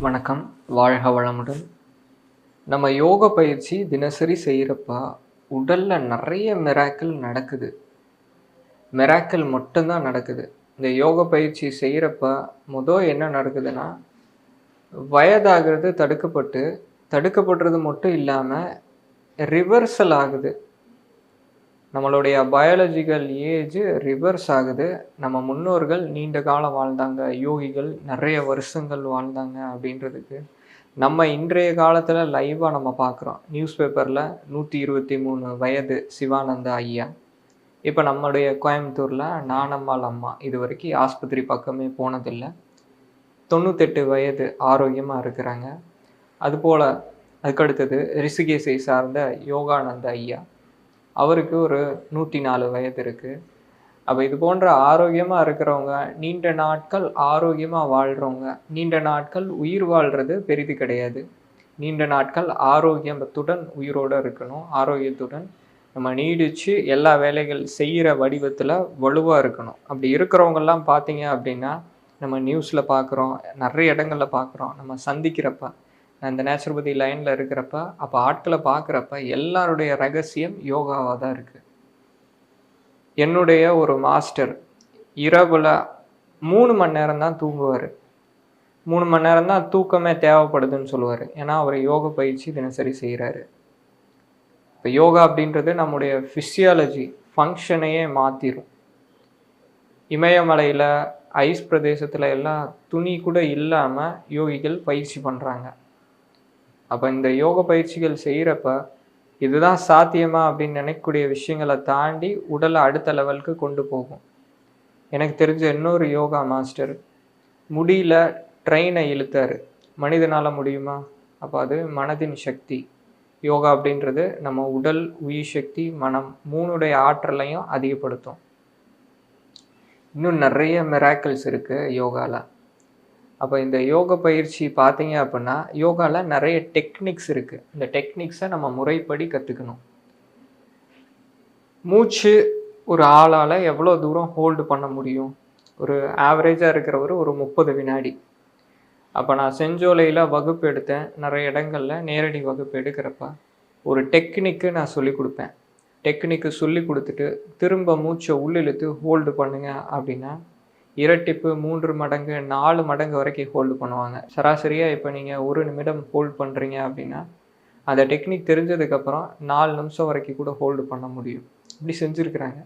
வணக்கம். வாழ்க வளமுடன். நம்ம யோக பயிற்சி தினசரி செய்கிறப்ப உடலில் நிறைய மிராக்கிள் நடக்குது. மிராக்கிள் மட்டும்தான் நடக்குது. இந்த யோக பயிற்சி செய்கிறப்ப முதல் என்ன நடக்குதுன்னா வயதாகிறது தடுக்கப்பட்டு தடுக்கப்படுறது மட்டும் இல்லாமல் ரிவர்சல் ஆகுது. நம்மளுடைய பயாலஜிக்கல் ஏஜ் ரிவர்ஸ் ஆகுது. நம்ம முன்னோர்கள் நீண்ட காலம் வாழ்ந்தாங்க. யோகிகள் நிறைய வருஷங்கள் வாழ்ந்தாங்க அப்படின்றதுக்கு நம்ம இன்றைய காலத்தில் லைவாக நம்ம பார்க்குறோம். நியூஸ் பேப்பரில் நூற்றி இருபத்தி மூணு வயது சிவானந்த ஐயா. இப்போ நம்மளுடைய கோயம்புத்தூரில் நானம்மாள் அம்மா இது வரைக்கும் ஆஸ்பத்திரி பக்கமே போனதில்லை. தொண்ணூத்தெட்டு வயது ஆரோக்கியமாக இருக்கிறாங்க. அதுபோல் அதுக்கடுத்தது ரிஷிகேசை சார்ந்த யோகானந்த ஐயா. அவருக்கு ஒரு நூற்றி நாலு வயது இருக்குது அப்போ இது போன்ற ஆரோக்கியமாக இருக்கிறவங்க நீண்ட நாட்கள் ஆரோக்கியமாக வாழ்கிறவங்க நீண்ட நாட்கள் உயிர் வாழ்கிறது பெரிது கிடையாது. நீண்ட நாட்கள் ஆரோக்கியத்துடன் உயிரோடு இருக்கணும் ஆரோக்கியத்துடன் நம்ம நீடித்து எல்லா வேலைகள் செய்கிற வடிவத்தில் வலுவாக இருக்கணும். அப்படி இருக்கிறவங்கெல்லாம் பார்த்தீங்க அப்படின்னா நம்ம நியூஸில் பார்க்குறோம் நிறைய இடங்களில் பார்க்குறோம் நம்ம சந்திக்கிறப்ப நான் இந்த நேச்சுரோபதி லைனில் இருக்கிறப்ப அப்போ ஆட்களை பார்க்குறப்ப எல்லாருடைய ரகசியம் யோகாவாக தான் இருக்குது என்னுடைய ஒரு மாஸ்டர் இரவில் மூணு மணி நேரம் தான் தூங்குவார். மூணு மணி நேரம் தான் தூக்கமே தேவைப்படுதுன்னு சொல்லுவார். ஏன்னா அவர் யோக பயிற்சி தினசரி செய்கிறாரு இப்போ யோகா அப்படின்றது நம்முடைய ஃபிசியாலஜி ஃபங்க்ஷனையே மாற்றிடும் இமயமலையில் ஐஸ் பிரதேசத்தில் எல்லாம் துணி கூட இல்லாமல் யோகிகள் பயிற்சி பண்ணுறாங்க அப்போ இந்த யோக பயிற்சிகள் செய்கிறப்ப இதுதான் சாத்தியமா அப்படின்னு நினைக்கக்கூடிய விஷயங்களை தாண்டி உடலை அடுத்த லெவலுக்கு கொண்டு போகும். எனக்கு தெரிஞ்ச இன்னொரு யோகா மாஸ்டர் முடியல ட்ரெயினை இழுத்தாரு. மனிதனால் முடியுமா? அப்போ அது மனதின் சக்தி. யோகா அப்படின்றது நம்ம உடல் உயிர் சக்தி மனம் மூணுடைய ஆற்றலையும் அதிகப்படுத்தும். இன்னும் நிறைய மிராக்கிள்ஸ் இருக்குது யோகாவில் அப்போ இந்த யோக பயிற்சி பார்த்தீங்க அப்படின்னா யோகாவில் நிறைய டெக்னிக்ஸ் இருக்குது இந்த டெக்னிக்ஸை நம்ம முறைப்படி கற்றுக்கணும் மூச்சு ஒரு ஆளால் எவ்வளோ தூரம் ஹோல்டு பண்ண முடியும்? ஒரு ஆவரேஜாக இருக்கிறவர் ஒரு முப்பது வினாடி. அப்போ நான் செஞ்சோலையில் வகுப்பு எடுத்தேன். நிறைய இடங்களில் நேரடி வகுப்பு எடுக்கிறப்ப ஒரு டெக்னிக்கு நான் சொல்லி கொடுப்பேன். டெக்னிக்கு சொல்லி கொடுத்துட்டு திரும்ப மூச்சை உள்ளிழுத்து ஹோல்டு பண்ணுங்க அப்படின்னா இரட்டிப்பு மூன்று மடங்கு நாலு மடங்கு வரைக்கும் ஹோல்டு பண்ணுவாங்க. சராசரியாக இப்போ நீங்கள் ஒரு நிமிடம் ஹோல்ட் பண்ணுறீங்க அப்படின்னா அந்த டெக்னிக் தெரிஞ்சதுக்கப்புறம் நாலு நிமிஷம் வரைக்கும் கூட ஹோல்டு பண்ண முடியும். இப்படி செஞ்சுருக்குறாங்க.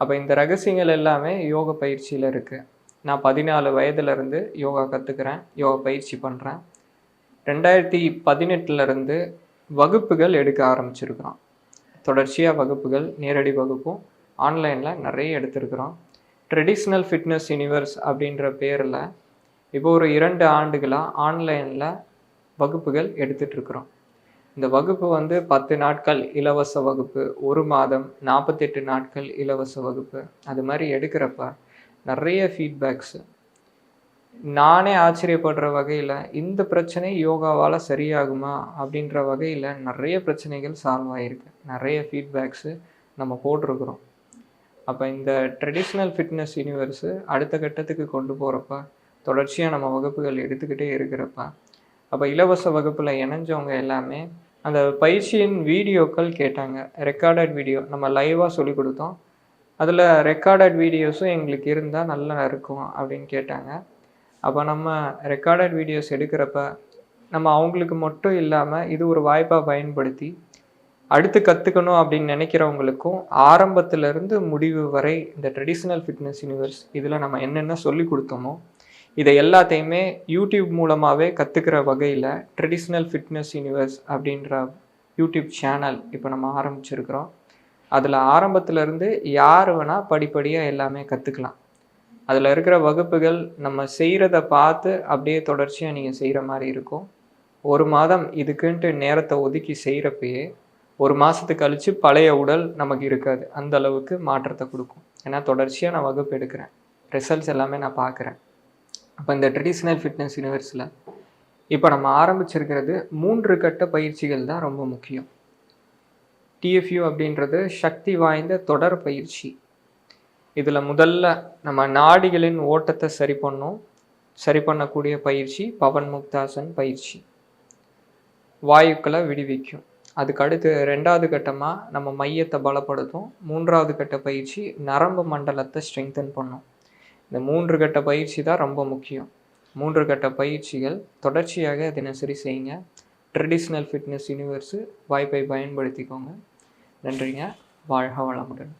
அப்போ இந்த ரகசியங்கள் எல்லாமே யோக பயிற்சியில் இருக்குது நான் பதினாலு வயதுலேருந்து யோகா கற்றுக்கிறேன் யோகா பயிற்சி பண்ணுறேன் ரெண்டாயிரத்தி பதினெட்டுலேருந்து வகுப்புகள் எடுக்க ஆரம்பிச்சிருக்கிறோம். தொடர்ச்சியாக வகுப்புகள் நேரடி வகுப்பும் ஆன்லைனில் நிறைய எடுத்திருக்கிறோம். ட்ரெடிஷ்னல் ஃபிட்னஸ் யூனிவர்ஸ் அப்படின்ற பேரில் இப்போ ஒரு இரண்டு ஆண்டுகளாக ஆன்லைனில் வகுப்புகள் எடுத்துகிட்ருக்குறோம் இந்த வகுப்பு வந்து பத்து நாட்கள் இலவச வகுப்பு ஒரு மாதம் நாற்பத்தெட்டு நாட்கள் இலவச வகுப்பு. அது மாதிரி எடுக்கிறப்ப நிறைய ஃபீட்பேக்ஸு நானே ஆச்சரியப்படுற வகையில் இந்த பிரச்சனை யோகாவால் சரியாகுமா அப்படின்ற வகையில் நிறைய பிரச்சனைகள் சால்வ் ஆகிருக்கு நிறைய ஃபீட்பேக்ஸு நம்ம போட்டிருக்கிறோம். அப்போ இந்த ட்ரெடிஷ்னல் ஃபிட்னஸ் யூனிவர்ஸு அடுத்த கட்டத்துக்கு கொண்டு போகிறப்ப தொடர்ச்சியாக நம்ம வகுப்புகள் எடுத்துக்கிட்டே இருக்கிறப்ப அப்போ இலவச வகுப்பில் இணைஞ்சவங்க எல்லாமே அந்த பயிற்சியின் வீடியோக்கள் கேட்டாங்க. ரெக்கார்டட் வீடியோ நம்ம லைவாக சொல்லி கொடுத்தோம். அதில் ரெக்கார்டட் வீடியோஸும் எங்களுக்கு இருந்தால் நல்லா இருக்கும் அப்படின்னு கேட்டாங்க. அப்போ நம்ம ரெக்கார்டட் வீடியோஸ் எடுக்கிறப்ப நம்ம அவங்களுக்கு மட்டும் இல்லாமல் இது ஒரு வாய்ப்பாக பயன்படுத்தி அடுத்து கற்றுக்கணும் அப்படின்னு நினைக்கிறவங்களுக்கும் ஆரம்பத்திலிருந்து முடிவு வரை இந்த ட்ரெடிஷ்னல் ஃபிட்னஸ் யூனிவர்ஸ் இதில் நம்ம என்னென்ன சொல்லி கொடுத்தோமோ இதை எல்லாத்தையுமே யூடியூப் மூலமாகவே கற்றுக்கிற வகையில் ட்ரெடிஷ்னல் ஃபிட்னஸ் யூனிவர்ஸ் அப்படின்ற யூடியூப் சேனல் இப்போ நம்ம ஆரம்பிச்சிருக்கிறோம். அதில் ஆரம்பத்திலேருந்து யார் வேணால் படிப்படியாக எல்லாமே கற்றுக்கலாம் அதில் இருக்கிற வகுப்புகள் நம்ம செய்கிறத பார்த்து அப்படியே தொடர்ச்சியாக நீங்கள் செய்கிற மாதிரி இருக்கும். ஒரு மாதம் இதுக்குன்ட்டு நேரத்தை ஒதுக்கி செய்கிறப்பயே ஒரு மாதத்துக்கு கழித்து பழைய உடல் நமக்கு இருக்காது. அந்த அளவுக்கு மாற்றத்தை கொடுக்கும். ஏன்னா தொடர்ச்சியாக நான் வகுப்பு எடுக்கிறேன். ரிசல்ட்ஸ் எல்லாமே நான் பார்க்குறேன். அப்போ இந்த ட்ரெடிஷ்னல் ஃபிட்னஸ் யூனிவர்ஸில் இப்போ நம்ம ஆரம்பிச்சிருக்கிறது மூன்று கட்ட பயிற்சிகள் தான் ரொம்ப முக்கியம். டிஎஃப்யூ அப்படின்றது சக்தி வாய்ந்த தொடர் பயிற்சி. இதில் முதல்ல நம்ம நாடிகளின் ஓட்டத்தை சரி பண்ணும். சரி பண்ணக்கூடிய பயிற்சி பவன் முக்தாசன் பயிற்சி. வாயுக்களை விடுவிக்கும். அதுக்கு அடுத்து ரெண்டாவது கட்டமாக நம்ம மையத்தை பலப்படுத்தும். மூன்றாவது கட்ட பயிற்சி நரம்பு மண்டலத்தை ஸ்ட்ரெங்தன் பண்ணும். இந்த மூன்று கட்ட பயிற்சி தான் ரொம்ப முக்கியம். மூன்று கட்ட பயிற்சிகள் தொடர்ச்சியாக தினசரி செய்யுங்க. ட்ரெடிஷ்னல் ஃபிட்னஸ் யூனிவர்ஸு வாய்ப்பை பயன்படுத்திக்கோங்க. நன்றிங்க. வாழ்க வளமுடன்.